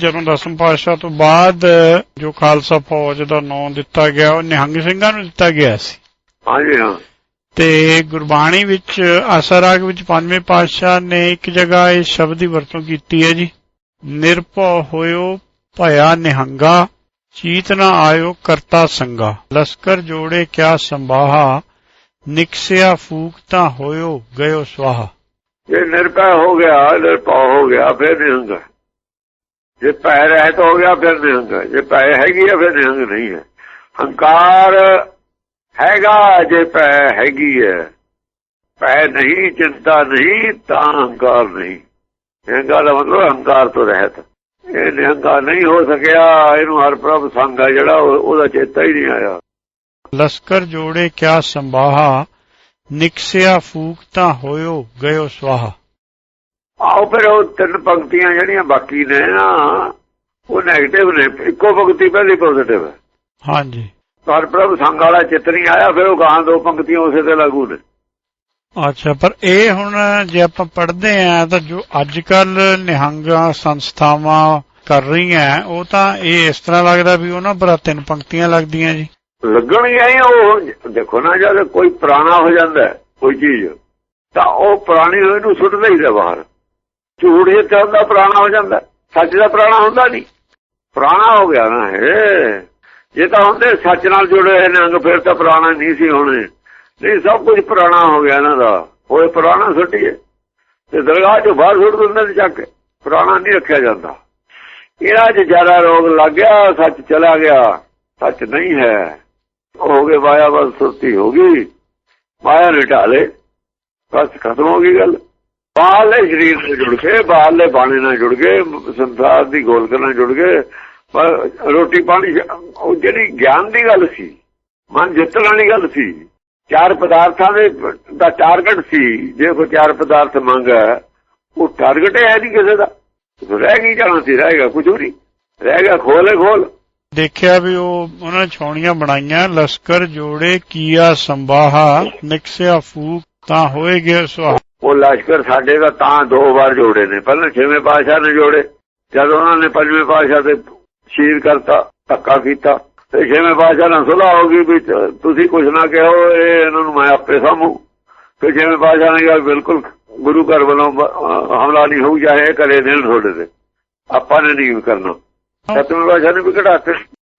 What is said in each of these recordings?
ਜਦੋਂ ਦਸਮ ਪਾਤਸ਼ਾਹ ਤੋਂ ਬਾਅਦ ਜੋ ਖਾਲਸਾ ਫੌਜ ਦਾ ਨਾਂ ਦਿੱਤਾ ਗਿਆ ਉਹ ਨਿਹੰਗ ਸਿੰਘਾਂ ਨੂੰ ਦਿੱਤਾ ਗਿਆ ਸੀ। ਹਾਂਜੀ ਹਾਂ। ਤੇ ਗੁਰਬਾਣੀ ਵਿੱਚ ਆਸਾ ਰਾਗ ਵਿੱਚ ਪੰਜਵੇਂ ਪਾਤਸ਼ਾਹ ਨੇ ਇੱਕ ਜਗ੍ਹਾ ਇਹ ਸ਼ਬਦ ਦੀ ਵਰਤੋਂ ਕੀਤੀ ਹੈ ਜੀ। ਨਿਰਭਉ ਹੋਇਓ ਭਇਆ ਨਿਹੰਗਾ ਚੀਤ ਨਾ ਆਇਓ ਕਰਤਾ ਸੰਗਾ। ਲਸਕਰ ਜੋੜੇ ਕਿਆ ਸੰਭਾਹਾ ਨਿਕਸਿਆ ਫੂਕ ਤਾਂ ਹੋਇਓ ਗਇਓ ਸਵਾਹਾ। ਜੇ ਨਿਰਭੈ ਹੋ ਗਿਆ ਨਿਰਭਉ ਹੋ ਗਿਆ ਫਿਰ ਨਿਹੰਗ। ਜੇ ਪੈ ਰਹਿਤ ਹੋ ਗਿਆ, ਫਿਰ ਨਿਹੰਗ ਜੇ ਪੈ ਹੈਗੀ ਹੈ, ਫਿਰ ਨਿਹੰਗ ਨਹੀਂ ਹੈ। ਹੰਕਾਰ ਹੈਗਾ, ਜੇ ਪੈ ਹੈਗੀ ਹੈ। ਪੈ ਨਹੀਂ, ਚਿੰਤਾ ਨਹੀਂ, ਤਾਂ ਹੰਕਾਰ ਨਹੀਂ। ਨਿਹੰਗਾ ਦਾ ਮਤਲਬ ਹੰਕਾਰ ਤੋਂ ਰਹਿਤ। ਇਹ ਨਿਹੰਗਾ ਨਹੀਂ ਹੋ ਸਕਿਆ, ਇਹਨੂੰ ਹਰ ਪ੍ਰਭ ਸੰਗ ਹੈ ਜਿਹੜਾ ਉਹ- ਉਹਦਾ ਚੇਤਾ ਹੀ ਨਹੀਂ ਆਇਆ। ਲਸਕਰ ਜੋੜੇ ਕਿਆ ਸੰਭਾਹਾ, ਨਿਕਸਿਆ ਫੂਕ ਤਾਂ ਹੋਇਓ, ਗਇਓ ਸਵਾਹਾ। ਆਓ ਫਿਰ ਉਹ ਤਿੰਨ ਪੰਕਤੀਆਂ ਜਿਹੜੀਆਂ ਬਾਕੀ ਨੇ ਨਾ ਉਹ 네ਗੇਟਿਵ ਨੇ। ਇੱਕੋ ਪੰਕਤੀ ਪਹਿਲੀ ਪੋਜ਼ਿਟਿਵ ਹੈ। ਹਾਂਜੀ। ਪਰ ਪ੍ਰਭ ਸੰਗ ਵਾਲਾ ਚਿੱਤ ਨਹੀਂ ਆਇਆ ਫਿਰ ਉਹ ਗਾਂ ਦੋ ਪੰਕਤੀਆਂ ਉਸੇ ਤੇ ਲਾਗੂ ਨੇ। ਅੱਛਾ ਪਰ ਇਹ ਹੁਣ ਜੇ ਆਪਾਂ ਪੜ੍ਹਦੇ ਆ ਤਾਂ ਜੋ ਅੱਜ ਕੱਲ ਨਿਹੰਗਾਂ ਸੰਸਥਾਵਾਂ ਕਰ ਰਹੀਆਂ ਉਹ ਤਾਂ ਇਹ ਇਸ ਤਰ੍ਹਾਂ ਲੱਗਦਾ ਵੀ ਉਹਨਾਂ ਪਰ ਤਿੰਨ ਪੰਕਤੀਆਂ ਲੱਗਦੀਆਂ ਜੀ। ਲੱਗਣਗੀਆਂ ਹੀ ਉਹ। ਦੇਖੋ ਨਾ ਜਦ ਕੋਈ ਪੁਰਾਣਾ ਹੋ ਜਾਂਦਾ ਹੈ, ਕੋਈ ਚੀਜ਼ ਤਾਂ ਉਹ ਪੁਰਾਣੀ ਹੋਈ ਨੂੰ ਸੁੱਟ ਦਈਦਾ ਬਾਹਰ। ਝੂਠ ਜੇ ਚੱਲਦਾ ਪੁਰਾਣਾ ਹੋ ਜਾਂਦਾ। ਸੱਚ ਦਾ ਪੁਰਾਣਾ ਹੁੰਦਾ ਨਹੀਂ। ਪੁਰਾਣਾ ਹੋ ਗਿਆ ਨਾ ਇਹ। ਜੇ ਤਾਂ ਹੁੰਦੇ ਸੱਚ ਨਾਲ ਜੁੜੇ ਹੋਏ ਨੇ, ਅੰਗ ਫਿਰ ਤਾਂ ਪੁਰਾਣਾ ਨਹੀਂ ਸੀ ਹੋਣੇ। ਨਹੀਂ, ਸਭ ਕੁਝ ਪੁਰਾਣਾ ਹੋ ਗਿਆ ਇਹਨਾਂ ਦਾ। ਹੋਏ ਪੁਰਾਣਾ ਸੁੱਟੀਏ। ਤੇ ਦਰਗਾਹ ਚੋਂ ਬਾਹਰ ਸੁੱਟ ਦਿੰਦੇ ਨੇ ਚੱਕ ਪੁਰਾਣਾ ਨਹੀਂ ਰੱਖਿਆ ਜਾਂਦਾ। ਇਹਨਾਂ 'ਚ ਜ਼ਿਆਦਾ ਰੋਗ ਲੱਗ ਗਿਆ, ਸੱਚ ਚਲਾ ਗਿਆ। ਸੱਚ ਨਹੀਂ ਹੈ। ਉਹ ਹੋ ਗਏ ਮਾਇਆ ਬਸ ਸੁਰਤੀ ਹੋ ਗਈ। ਮਾਇਆ ਨੇ ਢਾਲੇ। ਬਸ ਖਤਮ ਹੋ ਗਈ ਗੱਲ। ਬਾਹਰਲੇ ਸਰੀਰ ਨਾਲ ਜੁੜ ਕੇ, ਬਾਹਰਲੇ ਬਾਣੇ ਨਾਲ ਜੁੜ ਗਏ ਸੰਸਾਰ ਦੀ ਗੋਲਕ ਨਾਲ ਜੁੜ ਗਏ ਰੋਟੀ ਪਾਣੀ ਉਹ ਜਿਹੜੀ ਗਿਆਨ ਦੀ ਗੱਲ ਸੀ, ਮਨ ਜਿੱਤਣ ਵਾਲੀ ਗੱਲ ਸੀ, ਚਾਰ ਪਦਾਰਥਾਂ ਦੇ ਦਾ ਟਾਰਗੇਟ ਸੀ, ਜੇ ਕੋਈ ਚਾਰ ਪਦਾਰਥ ਮੰਗਾ ਉਹ ਟਾਰਗੇਟ ਹੈ ਨਹੀਂ ਕਿਸੇ ਦਾ। ਰਹਿ ਗਈ ਜਾਣਾ ਸੀ ਰਹੇਗਾ ਕੁਝ ਨਹੀਂ। ਰਹਿ ਗਿਆ, ਖੋਲੇ ਖੋਲ। ਦੇਖਿਆ ਵੀ ਉਹ, ਉਹਨਾਂ ਨੇ ਬਣਾਈਆਂ, ਲਸਕਰ, ਜੋੜੇ, ਕੀਆ, ਸੰਭਾਹਾ, ਨਿਕਸਿਆ, ਫੂਕ, ਤਾਂ ਹੋਏਗੇ ਸਵਾਹਾ ਉਹ ਲਸ਼ਕਰ ਸਾਡੇ ਦਾ ਤਾਂ ਦੋ ਵਾਰ ਜੋੜੇ ਨੇ। ਪਹਿਲਾਂ ਛੇਵੇਂ ਪਾਤਸ਼ਾਹ ਨੇ ਜੋੜੇ, ਜਦ ਉਹਨਾਂ ਨੇ ਪੰਜਵੇਂ ਪਾਤਸ਼ਾਹ ਤੇ ਸ਼ੀਰ ਕਰਤਾ, ਧੱਕਾ ਕੀਤਾ, ਤੇ ਛੇਵੇਂ ਪਾਤਸ਼ਾਹ ਨਾਲ ਸੁਲਾਹ ਹੋ ਗਈ ਵੀ ਤੁਸੀਂ ਕੁਝ ਨਾ ਕਹੋ ਇਹ ਇਹਨਾਂ ਨੂੰ ਮੈਂ ਆਪੇ ਸਾਂਭੂ। ਤੇ ਛੇਵੇਂ ਪਾਤਸ਼ਾਹ ਨੇ ਕਿਹਾ, ਬਿਲਕੁਲ ਗੁਰੂ ਘਰ ਵੱਲੋਂ ਹਮਲਾ ਨਹੀਂ ਹੋਊ ਚਾਹੇ ਕਰੇ ਦੇਣ ਤੁਹਾਡੇ ਤੇ। ਆਪਾਂ ਨੇ ਨਹੀਂ ਕਰਨਾ। ਸਤਵੇਂ ਪਾਤਸ਼ਾਹ ਨੇ ਵੀ ਕਢਾਤੇ।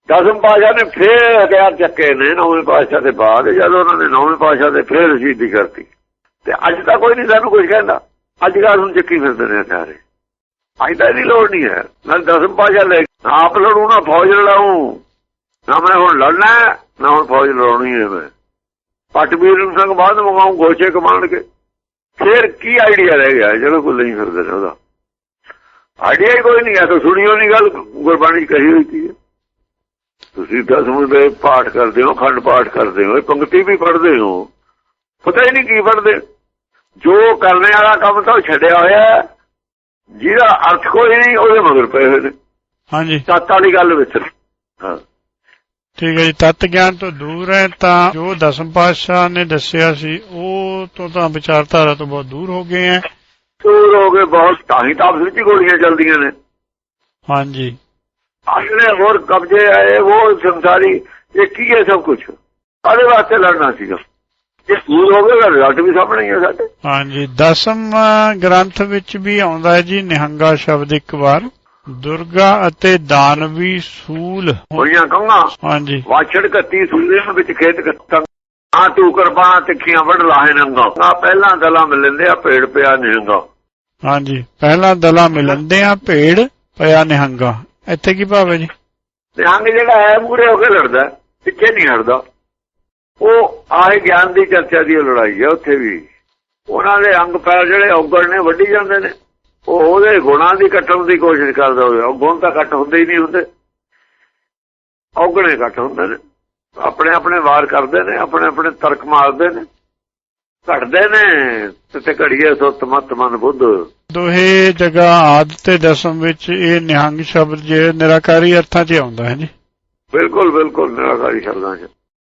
ਦਸਮ ਪਾਤਸ਼ਾਹ ਨੇ ਫੇਰ ਹਥਿਆਰ ਚੱਕੇ ਨੇ, ਨੌਵੇਂ ਪਾਤਸ਼ਾਹ ਦੇ ਬਾਅਦ, ਜਦ ਉਹਨਾਂ ਨੇ ਨੌਵੇਂ ਪਾਤਸ਼ਾਹ ਦੇ ਫੇਰ ਸ਼ਹੀਦੀ ਕਰਤੀ। ਤੇ ਅੱਜ ਤਾਂ ਕੋਈ ਨਹੀਂ ਸਾਨੂੰ ਕੁਝ ਕਹਿੰਦਾ। ਅੱਜ ਕੱਲ ਹੁਣ ਚੱਕੀ ਫਿਰਦੇ ਨੇ ਸਾਰੇ। ਅੱਜ ਤਾਂ ਇਹਦੀ ਲੋੜ ਨਹੀਂ ਹੈ। ਨਾ ਦਸਮ ਪਾਸ਼ਾ ਲੈ ਆਪ ਲੜੂ, ਨਾ ਫੌਜ ਲੜਾਉ ਨਾ ਮੈਂ ਹੁਣ ਲੜਨਾ ਨਾ ਹੁਣ ਫੌਜ ਲੜਾਉਣੀ ਹੈ ਮੈਂ। ਪਟਵੀਰ ਸਿੰਘ ਬਾਅਦ ਮੰਗਾਉਂ ਗੋਚੇ ਕਮਾਂਡ ਕੇ। ਫੇਰ ਕੀ ਆਈਡੀਆ ਰਹਿ ਗਿਆ? ਜਿਹੜਾ ਕੋਈ ਨਹੀਂ ਫਿਰਦੇ ਨੇ ਉਹਦਾ। ਆਈਡੀਆ ਹੀ ਕੋਈ ਨਹੀਂ ਹੈ। ਤਾਂ ਸੁਣੀਓ ਨਹੀਂ ਗੱਲ, ਗੁਰਬਾਣੀ 'ਚ ਕਹੀ ਹੋਈ ਹੈ ਤੁਸੀਂ ਦਸਵੇਂ ਦੇ ਪਾਠ ਕਰਦੇ ਹੋ, ਖੰਡ ਪਾਠ ਕਰਦੇ ਹੋ, ਇਹ ਪੰਕਤੀ ਵੀ ਪੜ੍ਹਦੇ ਹੋ। ਪਤਾ ਹੀ ਨਹੀਂ ਕੀ ਪੜ੍ਹਦੇ। ਜੋ ਕਰਨੇ ਵਾਲਾ ਕੰਮ ਤਾਂ ਛੱਡਿਆ ਹੋਇਆ। ਜਿਹਦਾ ਅਰਥ ਕੋਈ ਨਹੀਂ ਉਹਦੇ ਮਗਰ ਪਏ ਹੋਏ ਨੇ। ਹਾਂਜੀ। ਸੱਤ ਵਾਲੀ ਗੱਲ ਵਿੱਚ ਹਾਂ। ਠੀਕ ਹੈ ਜੀ ਤਤ ਗਿਆਨ ਤੋਂ ਦੂਰ ਹੈ ਤਾਂ ਜੋ ਦਸਮ ਪਾਤਸ਼ਾਹ ਨੇ ਦੱਸਿਆ ਸੀ ਉਹ ਤੋਂ ਤਾਂ ਵਿਚਾਰਧਾਰਾ ਤੋਂ ਬਹੁਤ ਦੂਰ ਹੋ ਗਏ ਹੈ। ਦੂਰ ਹੋ ਗਏ ਬਹੁਤ ਤਾਂ ਹੀ ਤਾਂ ਵਿੱਚ ਗੋਲੀਆਂ ਚੱਲਦੀਆਂ ਨੇ। ਹਾਂਜੀ। ਅਸਲੇ ਹੋਰ ਕਬਜ਼ੇ ਆਏ ਉਹ ਸੰਸਾਰੀ ਇਹ ਕੀ ਹੈ ਸਭ ਕੁਝ ਕਾਹਦੇ ਵਾਸਤੇ ਲੜਨਾ ਸੀਗਾ। ਜੇ ਦੂਰ ਹੋ ਗਏ ਰਿਜ਼ਲਟ ਵੀ ਸਾਹਮਣੇ ਹੀ ਹੈ ਸਾਡੇ। ਹਾਂਜੀ ਦਸਮ ਗ੍ਰੰਥ ਵਿੱਚ ਵੀ ਆਉਂਦਾ ਹੈ ਜੀ ਨਿਹੰਗਾ ਸ਼ਬਦ ਇੱਕ ਵਾਰ। ਦੁਰਗਾ ਅਤੇ ਦਾਨਵੀ ਸੂਲ। ਹੋਈਆਂ ਕੰਗਾ? ਹਾਂਜੀ। ਵਾਛੜ ਕੱਤੀ ਸੁਣਦੇ ਵਿੱਚ ਖੇਤ ਕੱਤਾਂ ਆ ਤੂੰ ਕਰਬਾਂ ਤਿੱਖੀਆਂ ਵੜ ਲਾਹੇ ਨੰਗਾ। ਆ ਪਹਿਲਾਂ ਦਲਾਂ ਮਿਲਦੇ ਆ ਭੇੜ ਪਿਆ ਨਿਹੰਗਾ। ਹਾਂਜੀ ਪਹਿਲਾਂ ਦਲਾ ਮਿਲੰਦੇ ਆ ਭੇੜ ਪਿਆ ਨਿਹੰਗਾ। ਇੱਥੇ ਕੀ ਭਾਵ ਜੀ? ਨਿਹੰਗ ਜਿਹੜਾ ਹੈ ਮੂਰੇ ਹੋ ਕੇ ਲੜਦਾ ਪਿੱਛੇ ਨਹੀਂ ਹਟਦਾ। ਉਹ ਆਏ ਗਿਆਨ ਦੀ ਚਰਚਾ ਦੀ ਲੜਾਈ ਹੈ ਉੱਥੇ ਵੀ। ਉਹਨਾਂ ਦੇ ਅੰਗ ਪੈਰ ਜਿਹੜੇ ਔਗਣ ਨੇ ਵੱਢੀ ਜਾਂਦੇ ਨੇ। ਉਹ ਉਹਦੇ ਗੁਣਾਂ ਦੀ ਕੱਟਣ ਦੀ ਕੋਸ਼ਿਸ਼ ਕਰਦਾ ਹੋਵੇ। ਉਹ ਗੁਣ ਤਾਂ ਕੱਟ ਹੁੰਦੇ ਹੀ ਨਹੀਂ ਹੁੰਦੇ। ਔਗਣੇ ਕੱਟ ਹੁੰਦੇ ਨੇ। ਆਪਣੇ ਆਪਣੇ ਵਾਰ ਕਰਦੇ ਨੇ ਆਪਣੇ ਆਪਣੇ ਤਰਕ ਮਾਰਦੇ ਨੇ। ਘਟਦੇ ਨੇ। ਤੇ ਘੜੀਏ ਸੁੱਤ ਮਤ ਮਨ ਬੁੱਧ। ਦੋਹੇ ਜਗ੍ਹਾ ਆਦ ਤੇ ਦਸਮ ਵਿੱਚ ਇਹ ਨਿਹੰਗ ਸ਼ਬਦ ਜੇ ਨਿਰਾਕਾਰੀ ਅਰਥਾਂ 'ਚ ਆਉਂਦਾ ਹੈ ਜੀ। ਬਿਲਕੁਲ ਬਿਲਕੁਲ। ਨਿਰਾਕਾਰੀ ਸ਼ਬਦਾਂ 'ਚ।